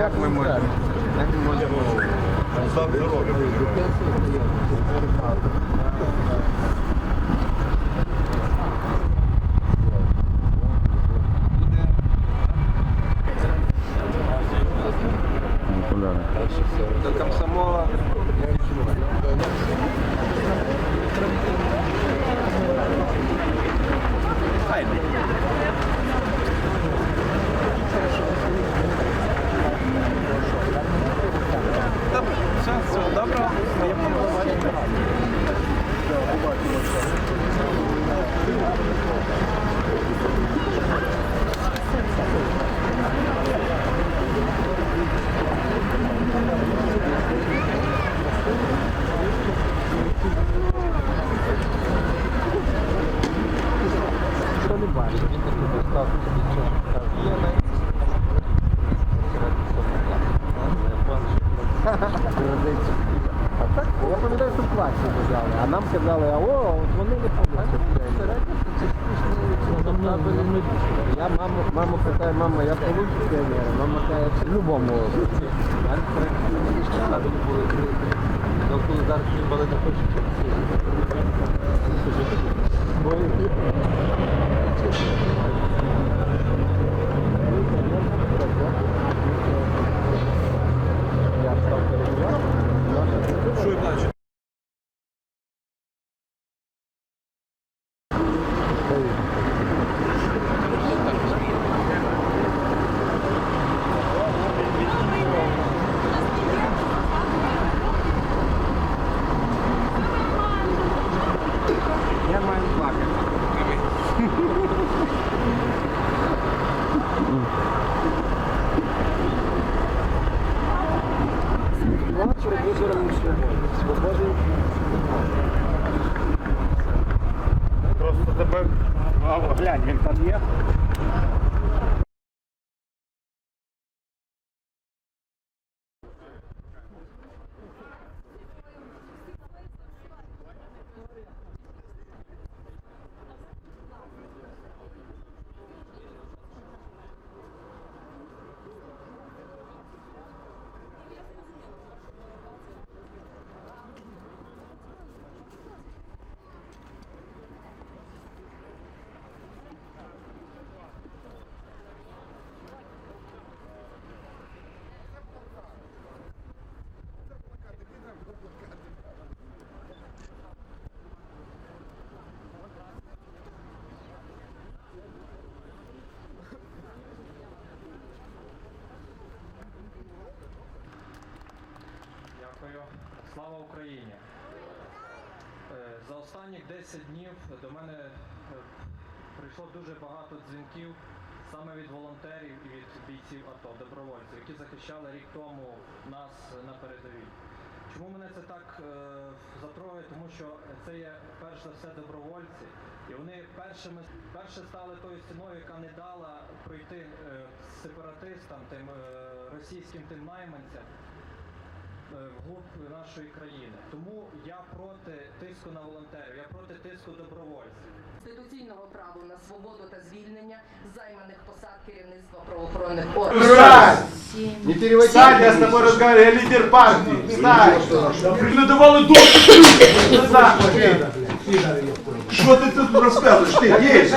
Як ми можемо? Як ми можемо? Є на Я пам'ятаю, що класі казали, а нам казали, а о, от вони не Я маму, маму питаю, мама, я получу піонера? Мама каже, в любому. Ну, коли зараз хіба не хочуть. Тебе. Глянь, він там є. Слава Україні. Е, За останні 10 днів до мене е, прийшло дуже багато дзвінків саме від волонтерів і від бійців АТО, добровольців, які захищали рік тому нас на передовій. Чому мене це так е, затрогує? Тому що це є перш за все добровольці, і вони першими перше стали тою стіною, яка не дала пройти сепаратистам, тим російським тим найманцям вглуб нашої країни. Тому я проти тиску на волонтерів, я проти тиску добровольців. конституційного права на свободу та звільнення займаних посад керівництва правоохоронних органів. Не переводи. Встань, я з тобою розмовляю, я лидер партии. Встань. Прикладывал дух. Что ты тут рассказываешь? Ты есть?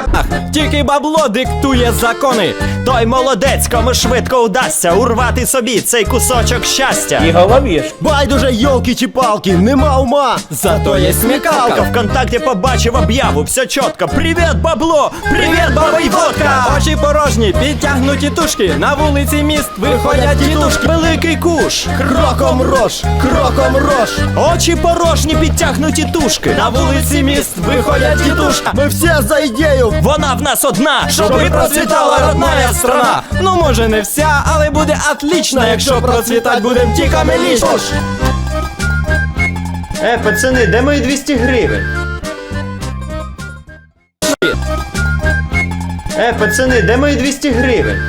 Тільки бабло диктує закони. Той молодець, кому швидко вдасться урвати собі цей кусочок щастя. І головіш. Байдуже йолки чи палки, нема ума. Зато є смікалка. Вконтакті побачив об'яву, все чітко. Привіт, бабло! Привіт, баба й водка! Очі порожні, підтягнуті тушки. На вулиці міст виходять дідушки. Великий куш. Кроком рош, кроком рош. Очі порожні, підтягнуті тушки. На вулиці міст виходять дідушки. Ми всі за ідею. Вона в нас одна, щоб і процвітала родная страна. Ну може не вся, але буде отлично, якщо процвітать будем тіками ліч. Е, пацани, де мої 200 гривень? Е, пацани, де мої 200 гривень?